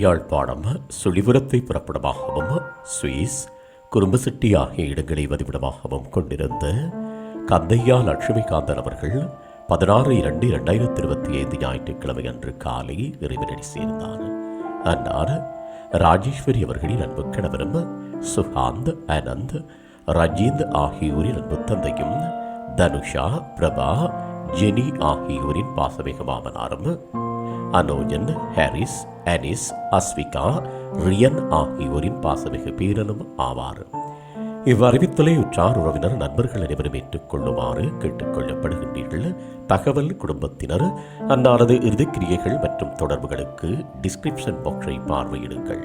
Yazhpanam சுழிபுரத்தை புறப்படமாகவும் Swiss குறும்பசிட்டி ஆகிய இடங்களை வதிவிடமாகவும் கொண்டிருந்த கந்தையா லட்சுமிகாந்தன் அவர்கள் பதினாறு இரண்டு இரண்டாயிரத்தி இருபத்தி ஐந்து ஞாயிற்றுக்கிழமை அன்று காலை இறைவனடி சேர்ந்தார். அன்னார் ராஜேஸ்வரி அவர்களின் அன்பு கணவரும் சுகாந்த் அனந்த் ரஜீந்த் ஆகியோரின் அன்பு தந்தையும் தனுஷா பிரபா ஜெனி ஆகியோரின் பாசமிக மாமனாரும் அனோஜன் ஹாரிஸ் அனிஸ் அஸ்விகா ரியன் ஆகியோரின் பாசமிகு பீரனும் ஆவார். இவ்வறிவித்தலை உற்றார் உறவினர் நண்பர்கள் அனைவரும் ஏற்றுக்கொள்ளுமாறு கேட்டுக்கொள்ளப்படுகின்றீர்கள் தகவல் குடும்பத்தினர் அன்னாரது இறுதிக்கிரியைகள் மற்றும் தொடர்புகளுக்கு டிஸ்கிரிப்ஷன் பாக்ஸை பார்வையிடுங்கள்.